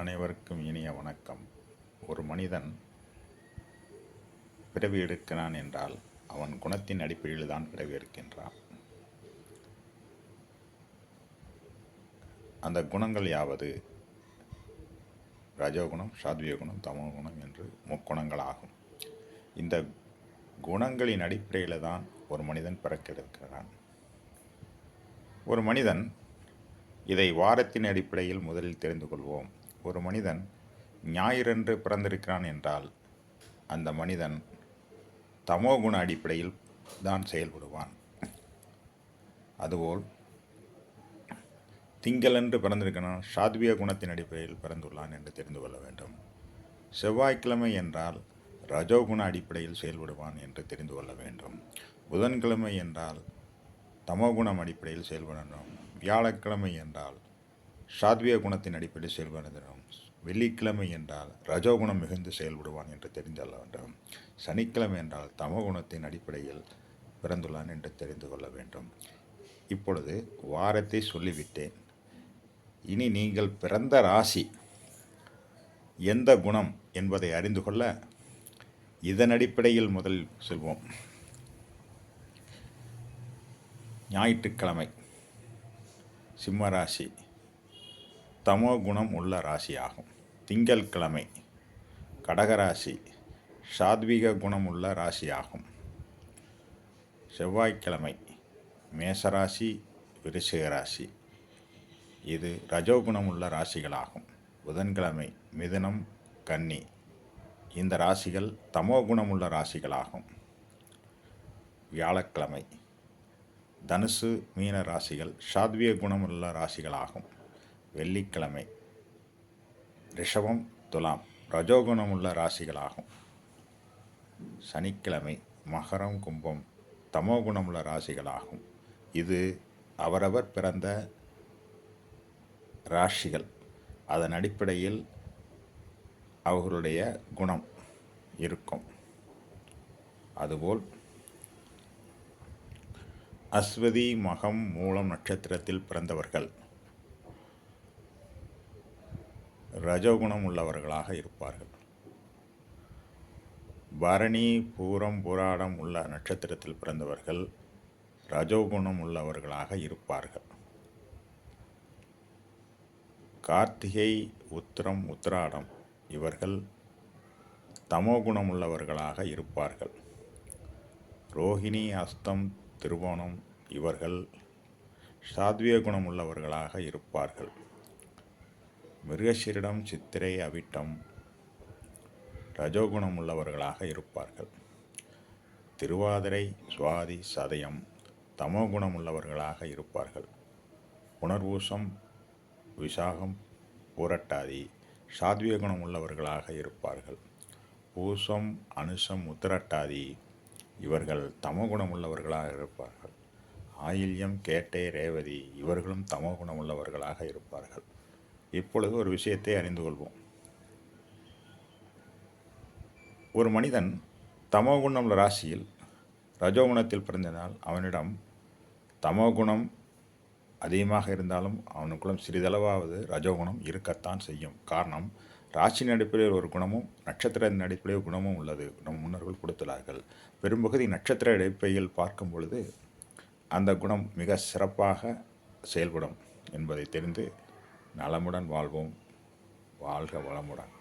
அனைவருக்கும் இனிய வணக்கம். ஒரு மனிதன் பிறவி எடுக்கிறான் என்றால் அவன் குணத்தின் அடிப்படையில் தான் பிறவி எடுக்கின்றான். அந்த குணங்கள் யாவது? ரஜோகுணம் சாத்விய குணம் தமோ குணம் என்று முக்குணங்களாகும் இந்த குணங்களின் அடிப்படையில் தான் ஒரு மனிதன் பிறக்கெடுக்கிறான் ஒரு மனிதன் இதை வாரத்தின் அடிப்படையில் முதலில் தெரிந்து கொள்வோம். ஒரு மனிதன் ஞாயிறன்று பிறந்திருக்கிறான் என்றால் அந்த மனிதன் தமோகுண அடிப்படையில் தான் செயல்படுவான். அதுபோல் திங்களன்று பிறந்திருக்கிறான் சாத்விய குணத்தின் அடிப்படையில் பிறந்துள்ளான் என்று தெரிந்து கொள்ள வேண்டும். செவ்வாய்க்கிழமை என்றால் ரஜோகுண அடிப்படையில் செயல்படுவான் என்று தெரிந்து கொள்ள வேண்டும். புதன்கிழமை என்றால் தமோகுணம் அடிப்படையில் செயல்பட வேண்டும் வியாழக்கிழமை என்றால் சாத்விய குணத்தின் அடிப்படையில் செயல்படுகிறோம் வெள்ளிக்கிழமை என்றால் ரஜோகுணம் மிகுந்து செயல்படுவான் என்று தெரிந்து கொள்ள வேண்டும் சனிக்கிழமை என்றால் தமகுணத்தின் அடிப்படையில் பிறந்துள்ளான் என்று தெரிந்து கொள்ள வேண்டும். இப்பொழுது வாரத்தை சொல்லிவிட்டேன். இனி நீங்கள் பிறந்த ராசி எந்த குணம் என்பதை அறிந்து கொள்ள இதன் அடிப்படையில் முதலில் செல்வோம். ஞாயிற்றுக்கிழமை சிம்மராசி தமோ குணம் உள்ள ராசியாகும். திங்கள்கிழமை கடகராசி சாத்வீக குணம் உள்ள ராசியாகும். செவ்வாய்க்கிழமை மேசராசி விருச்சிக ராசி. இது ரஜோகுணம் உள்ள ராசிகளாகும். புதன்கிழமை மிதுனம் கன்னி. இந்த ராசிகள் தமோ குணமுள்ள ராசிகளாகும். வியாழக்கிழமை தனுசு மீன ராசிகள் சாத்விய குணமுள்ள ராசிகளாகும். வெள்ளிக்கிழமை. ரிஷபம் துலாம். ரஜோகுணமுள்ள ராசிகளாகும். சனிக்கிழமை மகரம் கும்பம் தமோகுணமுள்ள ராசிகளாகும். இது அவரவர் பிறந்த ராசிகள். அதன் அடிப்படையில் அவர்களுடைய குணம் இருக்கும். அதுபோல் அஸ்வதி மகம் மூலம் நட்சத்திரத்தில் பிறந்தவர்கள். ரஜோகுணம் உள்ளவர்களாக இருப்பார்கள். பரணி பூரம் புராடம் உள்ள நட்சத்திரத்தில் பிறந்தவர்கள் ரஜோகுணம் உள்ளவர்களாக இருப்பார்கள். கார்த்திகை உத்திரம் உத்திராடம் இவர்கள் தமோகுணம் உள்ளவர்களாக இருப்பார்கள். ரோஹிணி அஸ்தம் திருவோணம் இவர்கள் சாத்விய குணம் உள்ளவர்களாக இருப்பார்கள். மிருகசீரிடம் சித்திரை அவிட்டம் ரஜோகுணம் உள்ளவர்களாக இருப்பார்கள். திருவாதிரை சுவாதி சதயம் தமோகுணம் உள்ளவர்களாக இருப்பார்கள். புனர்வூசம் விசாகம் பூரட்டாதி சாத்விய குணம் உள்ளவர்களாக இருப்பார்கள். பூசம் அனுசம் உத்திரட்டாதி இவர்கள் தமோகுணம் உள்ளவர்களாக இருப்பார்கள். ஆயில்யம் கேட்டே ரேவதி இவர்களும் தமோகுணம் உள்ளவர்களாக இருப்பார்கள். இப்பொழுது ஒரு விஷயத்தை அறிந்து கொள்வோம். ஒரு மனிதன் தமோகுணம் உள்ள ராசியில் ரஜோகுணத்தில் பிறந்ததால் அவனிடம் தமோகுணம் அதிகமாக இருந்தாலும் அவனுக்குள்ள சிறிதளவாவது ரஜோகுணம் இருக்கத்தான் செய்யும். காரணம் ராசியின் அடிப்படையில் ஒரு குணமும் நட்சத்திரத்தின் அடிப்படையில் குணமும் உள்ளது. நம் முன்னோர்கள் கொடுத்துள்ளார்கள் பெரும்பகுதி நட்சத்திர அடிப்படையில் பார்க்கும் பொழுது அந்த குணம் மிக சிறப்பாக செயல்படும் என்பதை தெரிந்து நலமுடன் வாழ்வோம். வாழ்க வளமுடன்.